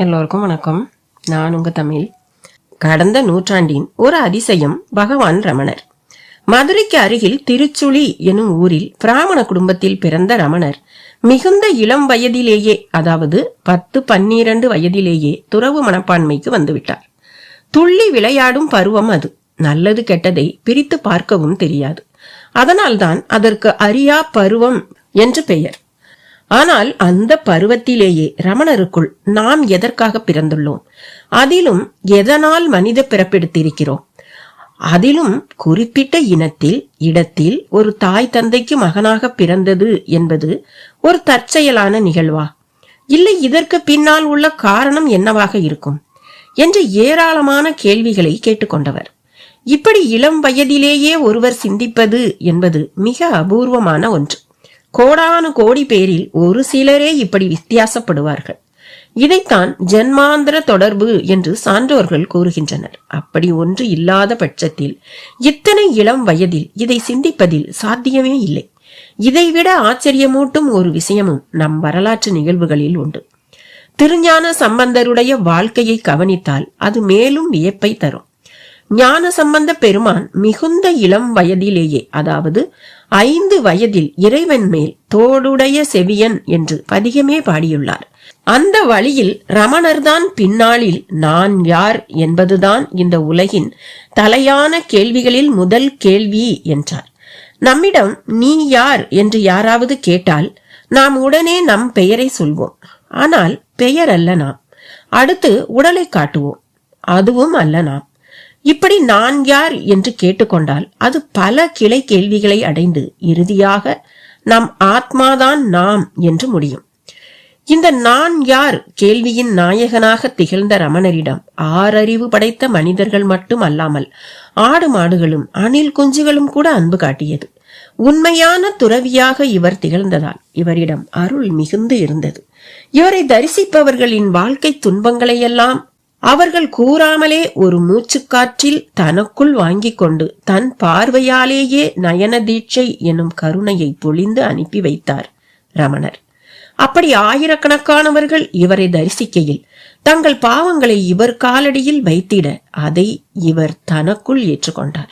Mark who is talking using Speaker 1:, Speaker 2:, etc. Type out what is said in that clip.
Speaker 1: எல்லோருக்கும் வணக்கம். நான் உங்க தமிழ். கடந்த நூற்றாண்டின் ஒரு அதிசயம் பகவான் ரமணர். மதுரைக்கு அருகில் திருச்சுழி எனும் ஊரில் பிராமண குடும்பத்தில் பிறந்த ரமணர் மிகுந்த இளம் வயதிலேயே அதாவது பத்து பன்னிரண்டு வயதிலேயே துறவு மனப்பான்மைக்கு வந்துவிட்டார். துள்ளி விளையாடும் பருவம் அது. நல்லது கெட்டதை பிரித்து பார்க்கவும் தெரியாது. அதனால்தான் அதற்கு அரியா பருவம் என்று பெயர். ஆனால் அந்த பருவத்திலேயே ரமணருக்குள் நாம் எதற்காக பிறந்துள்ளோம்? அதிலும் எதனால் மனித பிறப்பெடுத்திருக்கிறோம்? அதிலும் குறிப்பிட்ட இனத்தில் இடத்தில் ஒரு தாய் தந்தைக்கு மகனாக பிறந்தது என்பது ஒரு தற்செயலான நிகழ்வா? இல்லை இதற்கு பின்னால் உள்ள காரணம் என்னவாக இருக்கும்? என்று ஏராளமான கேள்விகளை கேட்டுக்கொண்டவர். இப்படி இளம் வயதிலேயே ஒருவர் சிந்திப்பது என்பது மிக அபூர்வமான ஒன்று. கோடானு கோடி பேரில் ஒரு சிலரே இப்படி வித்தியாசப்படுவார்கள். இதைத்தான் ஜென்மாந்திர தொடர்பு என்று சான்றோர்கள் கூறுகின்றனர். அப்படி ஒன்று இல்லாத பட்சத்தில் இத்தனை இளம் வயதில் இதை சிந்திப்பதில் சாத்தியமே இல்லை. இதைவிட ஆச்சரியமூட்டும் ஒரு விஷயமும் நம் வரலாற்று நிகழ்வுகளில் உண்டு. திருஞான சம்பந்தருடைய வாழ்க்கையை கவனித்தால் அது மேலும் வியப்பை தரும். ஞான சம்பந்த பெருமான் மிகுந்த இளம் வயதிலேயே அதாவது ஐந்து வயதில் இறைவன் மேல் தோடுடைய செவியன் என்று பதிகமே பாடியுள்ளார். அந்த வழியில் ரமணர்தான் பின்னாளில் நான் யார் என்பதுதான் இந்த உலகின் தலையான கேள்விகளில் முதல் கேள்வி என்றார். நம்மிடம் நீ யார் என்று யாராவது கேட்டால் நாம் உடனே நம் பெயரை சொல்வோம். ஆனால் பெயர் அல்ல நாம். அடுத்து உடலை காட்டுவோம். அதுவும் அல்ல நாம். இப்படி நான் யார் என்று கேட்டுக்கொண்டால் அது பல கிளை கேள்விகளை அடைந்து இறுதியாக நம் ஆத்மாதான் நாம் என்று முடியும். இந்த நான் யார் கேள்வியின் நாயகனாக திகழ்ந்த ரமணரிடம் ஆறறிவு படைத்த மனிதர்கள் மட்டும் அல்லாமல் ஆடு மாடுகளும் அணில் குஞ்சுகளும் கூட அன்பு காட்டியது. உண்மையான துறவியாக இவர் திகழ்ந்ததால் இவரிடம் அருள் மிகுந்து இருந்தது. இவரை தரிசிப்பவர்களின் வாழ்க்கை துன்பங்களையெல்லாம் அவர்கள் கூறாமலே ஒரு மூச்சுக்காற்றில் தனக்குள் வாங்கிக் கொண்டு தன் பார்வையாலேயே நயன தீட்சை எனும் கருணையை பொழிந்து அனுப்பி வைத்தார் ரமணர். அப்படி ஆயிரக்கணக்கானவர்கள் இவரை தரிசிக்கையில் தங்கள் பாவங்களை இவர் காலடியில் வைத்திட அதை இவர் தனக்குள் ஏற்றுக்கொண்டார்.